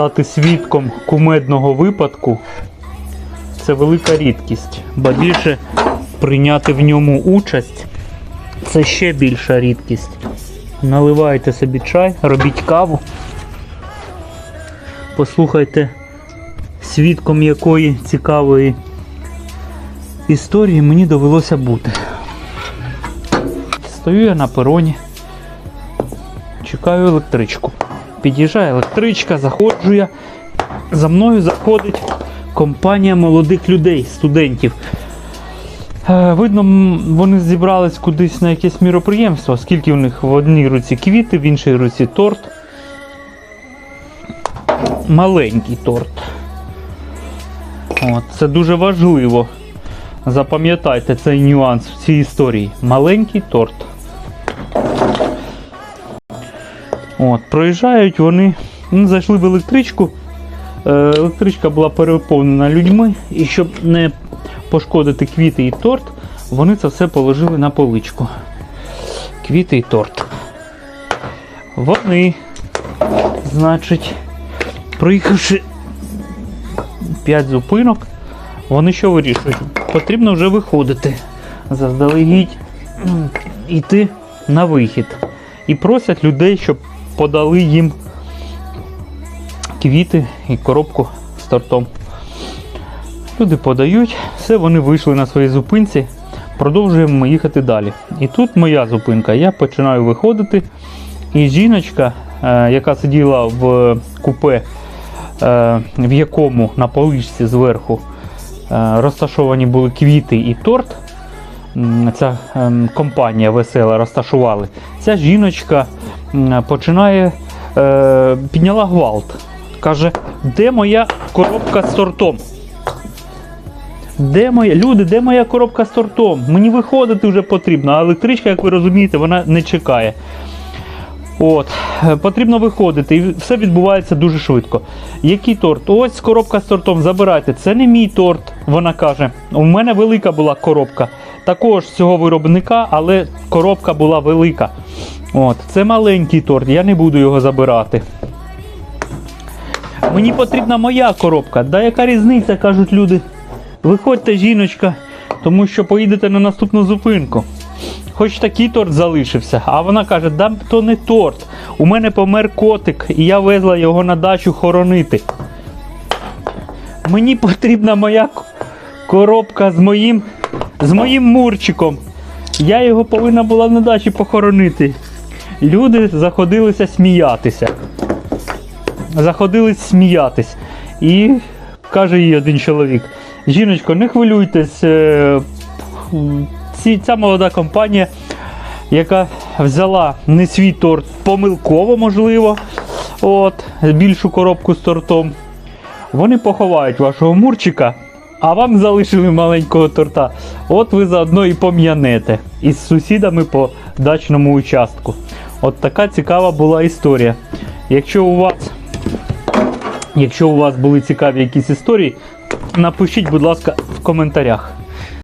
стати свідком кумедного випадку це велика рідкість, ба більше прийняти в ньому участь це ще більша рідкість. Наливайте собі чай, робіть каву. Послухайте, свідком якої цікавої історії мені довелося бути. Стою я на пероні, чекаю електричку. Під'їжджає електричка, заходжу я. За мною заходить компанія молодих людей, студентів. Е, Видно, вони зібрались кудись на якесь міроприємство, оскільки в них в одній руці квіти, в іншій руці торт. Маленький торт. От, це дуже важливо. Запам'ятайте цей нюанс в цій історії. Маленький торт. От, проїжджають вони, ну, зайшли в електричку. Е, електричка була переповнена людьми, і щоб не пошкодити квіти і торт, вони це все положили на поличку. Квіти і торт. Вони, значить, проїхавши 5 зупинок, вони що вирішують? Потрібно вже виходити. Заздалегідь йти на вихід. І просять людей, щоб подали їм квіти і коробку з тортом. Люди подають, все, вони вийшли на своїй зупинці, продовжуємо їхати далі. І тут моя зупинка. Я починаю виходити, і жіночка, е, яка сиділа в купе, е, в якому на поличці зверху е, розташовані були квіти і торт. Ця ем, компанія весела розташували. Ця жіночка починає е, підняла гвалт. Каже, де моя коробка з тортом? Де моя? Люди, де моя коробка з тортом? Мені виходити вже потрібно, а електричка, як ви розумієте, вона не чекає. От, е, потрібно виходити, і все відбувається дуже швидко. Який торт? Ось коробка з тортом, забирайте. Це не мій торт, вона каже. У мене велика була коробка. Також цього виробника, але коробка була велика. От, це маленький торт, я не буду його забирати. Мені потрібна моя коробка. Да яка різниця, кажуть люди. Виходьте, жіночка, тому що поїдете на наступну зупинку. Хоч такий торт залишився. А вона каже, да то не торт. У мене помер котик, і я везла його на дачу хоронити. Мені потрібна моя коробка з моїм, з моїм мурчиком. Я його повинна була на дачі похоронити. Люди заходилися сміятися. Заходились сміятись. І каже їй один чоловік: жіночко, не хвилюйтесь, е, ця молода компанія, яка взяла не свій торт помилково, можливо, от, більшу коробку з тортом, вони поховають вашого мурчика, а вам залишили маленького торта. От ви заодно і пом'янете із сусідами по дачному участку. От така цікава була історія. Якщо у вас Якщо у вас були цікаві якісь історії, напишіть, будь ласка, в коментарях.